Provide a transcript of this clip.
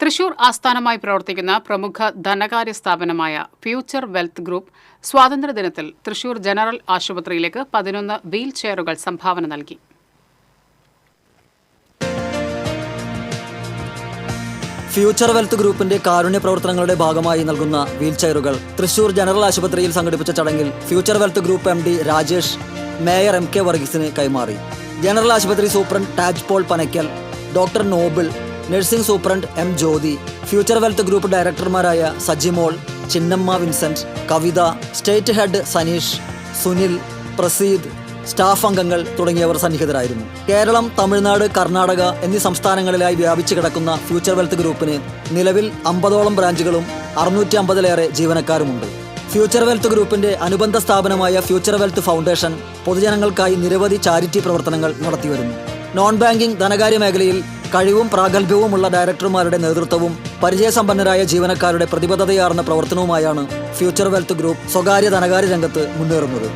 തൃശൂർ ആസ്ഥാനമായി പ്രവർത്തിക്കുന്ന പ്രമുഖ ധനകാര്യ സ്ഥാപനമായ ഫ്യൂച്ചർ വെൽത്ത് ഗ്രൂപ്പ് സ്വാതന്ത്ര്യദിനത്തിൽ തൃശൂർ ജനറൽ ആശുപത്രിയിലേക്ക് പതിനൊന്ന് വീൽ ചെയറുകൾ സംഭാവന നൽകി. ഫ്യൂച്ചർ വെൽത്ത് ഗ്രൂപ്പിന്റെ കാരുണ്യ പ്രവർത്തനങ്ങളുടെ ഭാഗമായി നൽകുന്ന വീൽ ചെയറുകൾ തൃശൂർ ജനറൽ ആശുപത്രിയിൽ സംഘടിപ്പിച്ച ചടങ്ങിൽ future wealth group M D Rajesh mayor M K വർഗീസിന് കൈമാറി. ജനറൽ ആശുപത്രി superintendent Taj Paul Panakkal doctor Noble nursing superintendent M Jyothi future wealth group ഡയറക്ടർമാരായ Sajimol Chinnamma Vincent Kavitha state head Saneesh Sunil Praseed staff അംഗങ്ങൾ തുടങ്ങിയവർ സന്നിഹിതരായിരുന്നു. കേരളം തമിഴ്നാട് കർണാടക എന്നീ സംസ്ഥാനങ്ങളിലായി വ്യാപിച്ചു കിടക്കുന്ന future wealth ഗ്രൂപ്പിന് നിലവിൽ അമ്പതോളം ബ്രാഞ്ചുകളും അറുന്നൂറ്റി അമ്പതിലേറെ ജീവനക്കാരുമുണ്ട്. ഫ്യൂച്ചർ വെൽത്ത് ഗ്രൂപ്പിന്റെ അനുബന്ധ സ്ഥാപനമായ ഫ്യൂച്ചർ വെൽത്ത് ഫൗണ്ടേഷൻ പൊതുജനങ്ങൾക്കായി നിരവധി ചാരിറ്റി പ്രവർത്തനങ്ങൾ നടത്തിവരുന്നു. നോൺ ബാങ്കിംഗ് ധനകാര്യ മേഖലയിൽ കഴിവും പ്രാഗൽഭ്യവുമുള്ള ഡയറക്ടർമാരുടെ നേതൃത്വവും പരിചയസമ്പന്നരായ ജീവനക്കാരുടെ പ്രതിബദ്ധതയാർന്ന പ്രവർത്തനവുമായാണ് ഫ്യൂച്ചർ വെൽത്ത് ഗ്രൂപ്പ് സ്വകാര്യ ധനകാര്യ രംഗത്ത് മുന്നേറുന്നത്.